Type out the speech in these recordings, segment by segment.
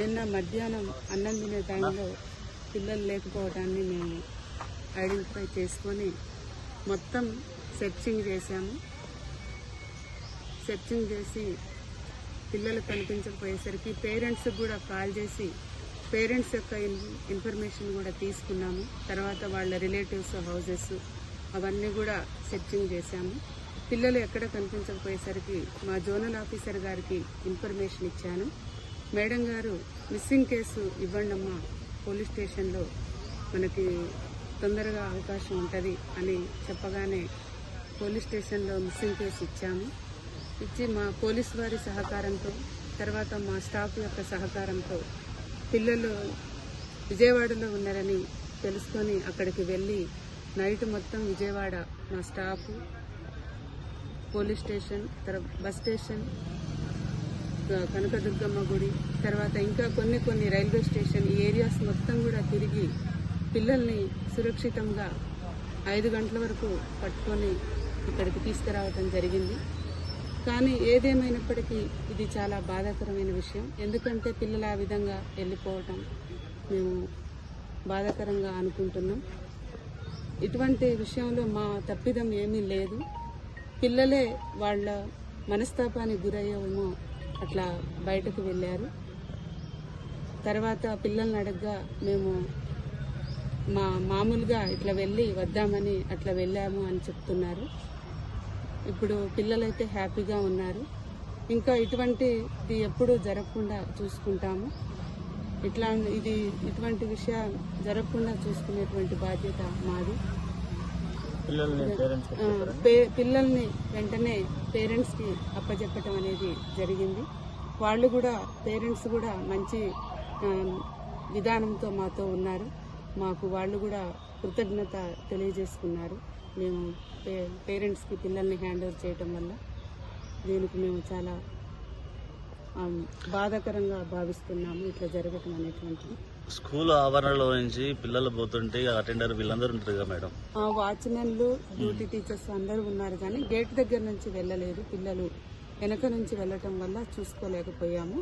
నిన్న మధ్యాహ్నం అన్నం తినే టైంలో పిల్లలు లేకపోవడాన్ని మేము ఐడెంటిఫై చేసుకొని మొత్తం సెర్చింగ్ చేశాము. సెర్చింగ్ చేసి పిల్లలు కనిపించకపోయేసరికి పేరెంట్స్ కూడా కాల్ చేసి పేరెంట్స్ యొక్క ఇన్ఫర్మేషన్ కూడా తీసుకున్నాము. తర్వాత వాళ్ళ రిలేటివ్స్ హౌజెస్ అవన్నీ కూడా సెర్చింగ్ చేశాము. పిల్లలు ఎక్కడ కనిపించకపోయేసరికి మా జోనల్ ఆఫీసర్ గారికి ఇన్ఫర్మేషన్ ఇచ్చాను. మేడం గారు మిస్సింగ్ కేసు ఇవ్వండమ్మా పోలీస్ స్టేషన్లో మనకి తొందరగా అవకాశం ఉంటుంది అని చెప్పగానే పోలీస్ స్టేషన్లో మిస్సింగ్ కేసు ఇచ్చాము. ఇచ్చి మా పోలీస్ వారి సహకారంతో తర్వాత మా స్టాఫ్ యొక్క సహకారంతో పిల్లలు విజయవాడలో ఉన్నారని తెలుసుకొని అక్కడికి వెళ్ళి నైట్ మొత్తం విజయవాడ మా స్టాఫ్ పోలీస్ స్టేషన్ తర్వాత బస్ స్టేషన్ కనకదుర్గమ్మ గుడి తర్వాత ఇంకా కొన్ని కొన్ని రైల్వే స్టేషన్ ఈ ఏరియాస్ మొత్తం కూడా తిరిగి పిల్లల్ని సురక్షితంగా ఐదు గంటల వరకు పట్టుకొని ఇక్కడికి తీసుకురావటం జరిగింది. కానీ ఏదేమైనప్పటికీ ఇది చాలా బాధాకరమైన విషయం. ఎందుకంటే పిల్లలు ఆ విధంగా వెళ్ళిపోవటం మేము బాధాకరంగా అనుకుంటున్నాం. ఇటువంటి విషయంలో మా తప్పిదం ఏమీ లేదు. పిల్లలే వాళ్ళ మనస్తాపానికి గురయ్యేమో అట్లా బయటకు వెళ్ళారు. తర్వాత పిల్లల్ని అడగ్గా మేము మా మామూలుగా ఇట్లా వెళ్ళి వద్దామని అట్లా వెళ్ళాము అని చెప్తున్నారు. ఇప్పుడు పిల్లలైతే హ్యాపీగా ఉన్నారు. ఇంకా ఇటువంటిది ఎప్పుడూ జరగకుండా చూసుకుంటాము. ఇట్లా ఇది ఇటువంటి విషయం జరగకుండా చూసుకునేటువంటి బాధ్యత మాది. పిల్లల్ని వెంటనే పేరెంట్స్కి అప్పచెప్పటం అనేది జరిగింది. వాళ్ళు కూడా పేరెంట్స్ కూడా మంచి విధానంతో మాతో ఉన్నారు. మాకు వాళ్ళు కూడా కృతజ్ఞత తెలియజేసుకున్నారు. మేము పేరెంట్స్కి పిల్లల్ని హ్యాండ్ ఓవర్ చేయటం వల్ల దీనికి మేము చాలా బాధాకరంగా భావిస్తున్నాము ఇట్లా జరగటం అనేటువంటిది. స్కూల్ ఆవరణలో నుంచి పిల్లలు పోతుంటే అటెండర్ వీళ్ళందరూ ఉంటారు కదా మేడం. ఆ వాచ్మెన్లు డ్యూటీ టీచర్స్ అందరూ ఉన్నారు కానీ గేట్ దగ్గర నుంచి వెళ్ళలేదు పిల్లలు. వెనక నుంచి వెళ్ళటం వల్ల చూసుకోలేకపోయాము.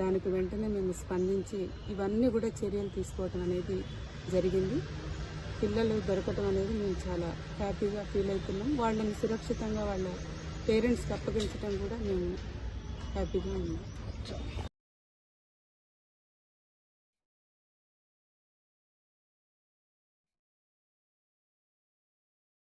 దానికి వెంటనే మేము స్పందించి ఇవన్నీ కూడా చర్యలు తీసుకోవటం అనేది జరిగింది. పిల్లలు దొరకటం అనేది మేము చాలా హ్యాపీగా ఫీల్ అవుతున్నాం. వాళ్ళని సురక్షితంగా వాళ్ళ పేరెంట్స్కి అప్పగించడం కూడా మేము హ్యాపీగా ఉన్నాం